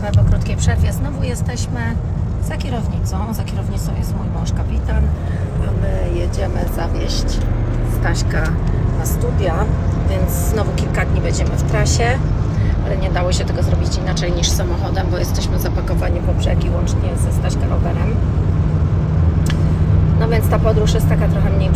Wracamy po krótkiej przerwie. Znowu jesteśmy za kierownicą. Za kierownicą jest mój mąż kapitan, a my jedziemy zawieźć Staśka na studia, więc znowu kilka dni będziemy w trasie, ale nie dało się tego zrobić inaczej niż samochodem, bo jesteśmy zapakowani po brzegi łącznie ze Staśka rowerem. No więc ta podróż jest taka trochę mniej